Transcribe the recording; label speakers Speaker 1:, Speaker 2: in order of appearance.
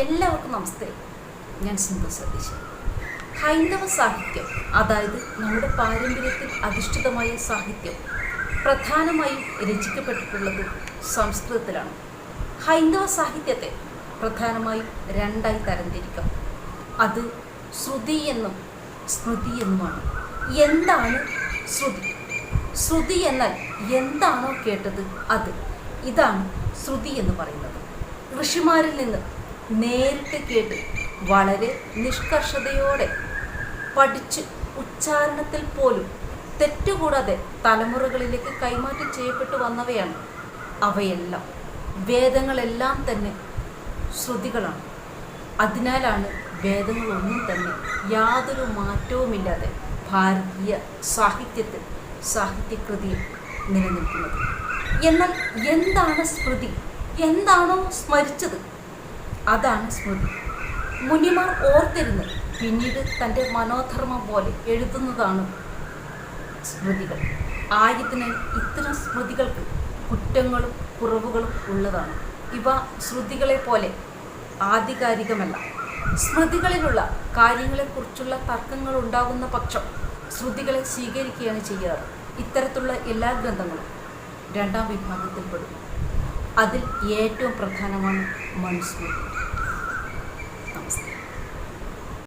Speaker 1: എല്ലാവർക്കും നമസ്തേ. ഞാൻ സിന്ധു സതീശ് ഹൈന്ദവ സാഹിത്യം അതായത് നമ്മുടെ പാരമ്പര്യത്തിൽ അധിഷ്ഠിതമായ സാഹിത്യം പ്രധാനമായും രചിക്കപ്പെട്ടിട്ടുള്ളത് സംസ്കൃതത്തിലാണ്. ഹൈന്ദവ സാഹിത്യത്തെ പ്രധാനമായും രണ്ടായി തരംതിരിക്കാം. അത് ശ്രുതി എന്നും സ്മൃതി എന്നുമാണ്. എന്താണ് ശ്രുതി? ശ്രുതി എന്നാൽ എന്താണോ കേട്ടത് അത്. ഇതാണ് ശ്രുതി എന്ന് പറയുന്നത്. ഋഷിമാരിൽ നിന്ന് നേരിട്ട് കേട്ട് വളരെ നിഷ്കർഷതയോടെ പഠിച്ച് ഉച്ചാരണത്തിൽ പോലും തെറ്റുകൂടാതെ തലമുറകളിലേക്ക് കൈമാറ്റം ചെയ്യപ്പെട്ടു വന്നവയാണ് അവയെല്ലാം. വേദങ്ങളെല്ലാം തന്നെ ശ്രുതികളാണ്. അതിനാലാണ് വേദങ്ങളൊന്നും തന്നെ യാതൊരു മാറ്റവുമില്ലാതെ ഭാരതീയ സാഹിത്യത്തിൽ സാഹിത്യകൃതിയിൽ നിലനിൽക്കുന്നത്. എന്നാൽ എന്താണ് സ്മൃതി എന്താണോ സ്മരിച്ചത്? അതാണ് സ്മൃതി. മുനിമാർ ഓർത്തിരുന്ന് പിന്നീട് തന്റെ മനോധർമ്മം പോലെ എഴുതുന്നതാണ് സ്മൃതികൾ. ആയതിനാൽ ഇത്തരം സ്മൃതികൾക്ക് കുറ്റങ്ങളും കുറവുകളും ഉള്ളതാണ്. ഇവ ശ്രുതികളെ പോലെ ആധികാരികമല്ല. സ്മൃതികളിലുള്ള കാര്യങ്ങളെക്കുറിച്ചുള്ള തർക്കങ്ങൾ ഉണ്ടാകുന്ന പക്ഷം ശ്രുതികളെ സ്വീകരിക്കുകയാണ് ചെയ്യാറ്. ഇത്തരത്തിലുള്ള എല്ലാ ഗ്രന്ഥങ്ങളും രണ്ടാം വിഭാഗത്തിൽപ്പെടുന്നു. അതിൽ ഏറ്റവും പ്രധാനമാണ് മനുസ്മൃതി നമസ്തേ